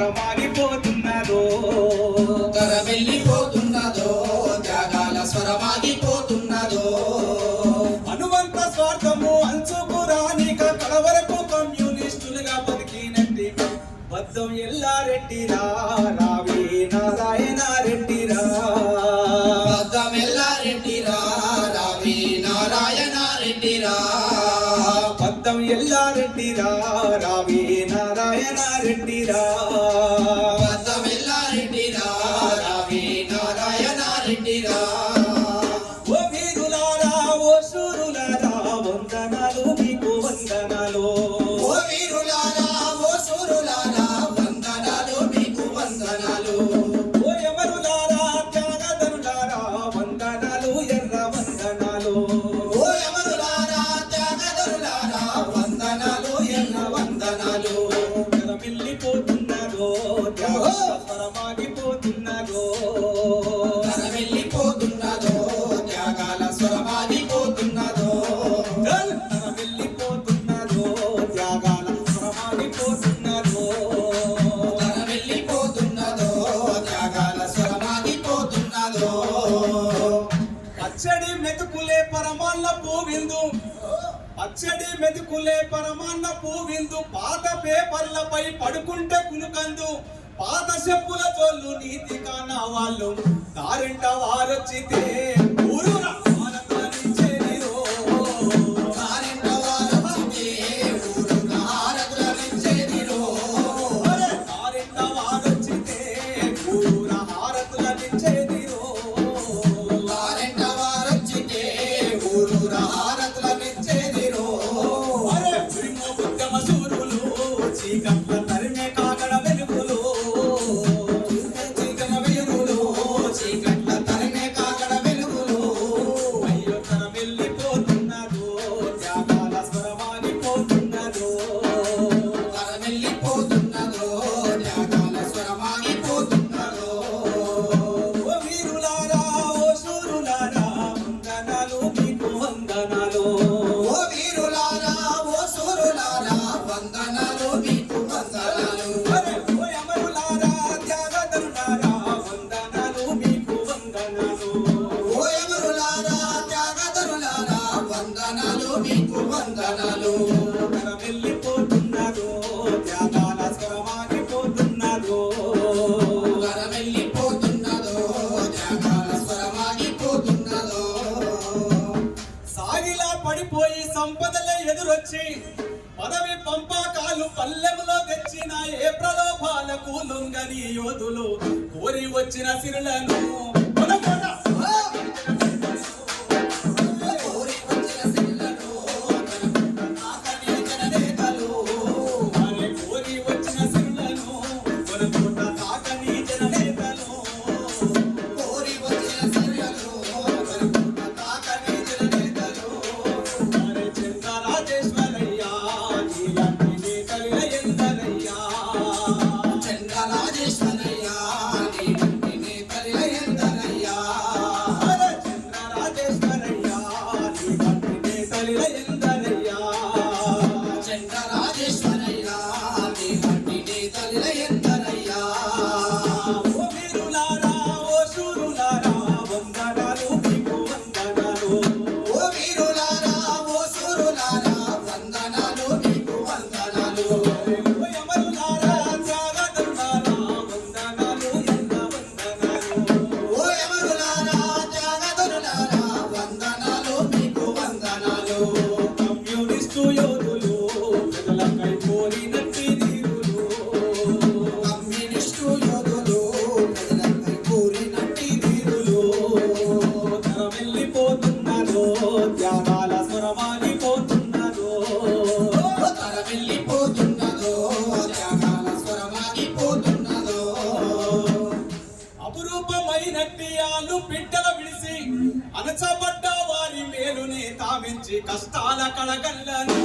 స్వరమాగిపోతున్నదో తర వెళ్ళిపోతున్నదో త్యాగాల స్వరమాగిపోతున్నదో. అనువంత స్వార్థము అంచుకు రానిక కలవరకు కమ్యూనిస్టులుగా బతికినట్టి బద్దం ఎల్లారెడ్డిరా వెల్లారెడ్డిరా రావే నారాయణ రెడ్డిరా వెల్లారెడ్డిరా రావే నారాయణ రెడ్డిరా ఓ వీరులారా ఓ సూరులారా వందనాలు మీకు వందనాలు. అచ్చడి మెతుకులే పరమాన్న పూవిందు. అచ్చడి మెతుకులే పరమాన్న పూవిందు. పాత పేపర్లపై పడుకుంటే కునుకందు. పాత చెప్పుల చోళ్ళు నీతి కాన వాళ్ళు దారింట వారొచ్చితే తెచ్చి పదవి పంపకాలు పల్లెములో తెచ్చిన ఏ ప్రలోభాలకు లొంగని యోధులు కోరి వచ్చిన సిరులను ధ్యానాల స్వరమాగిపోతున్నదో. తల వెళ్ళిపోతున్నదో ధ్యానాల అపురూపమైన క్రియాలు పిట్టల విడిసి అలచబడ్డ వారి మేలుని తావించి కష్టాల కళగల్లను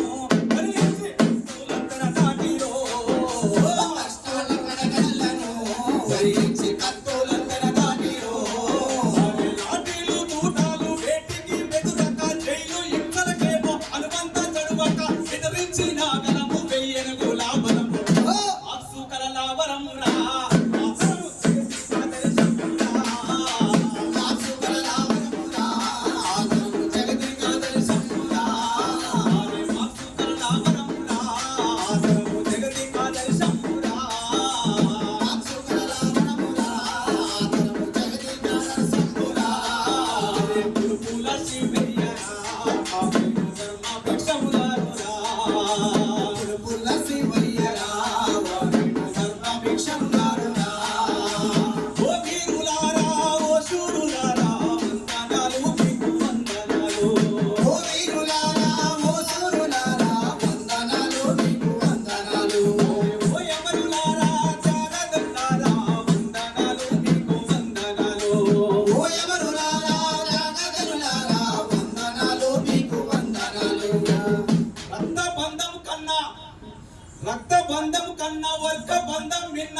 బంధం కన్నా వర్గ బంధం విన్న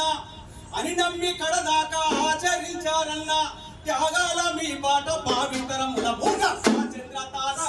అని నమ్మి కడదాకా ఆచరించారన్న త్యాగాల మీ బాట భావితరం భూన చంద్ర తారా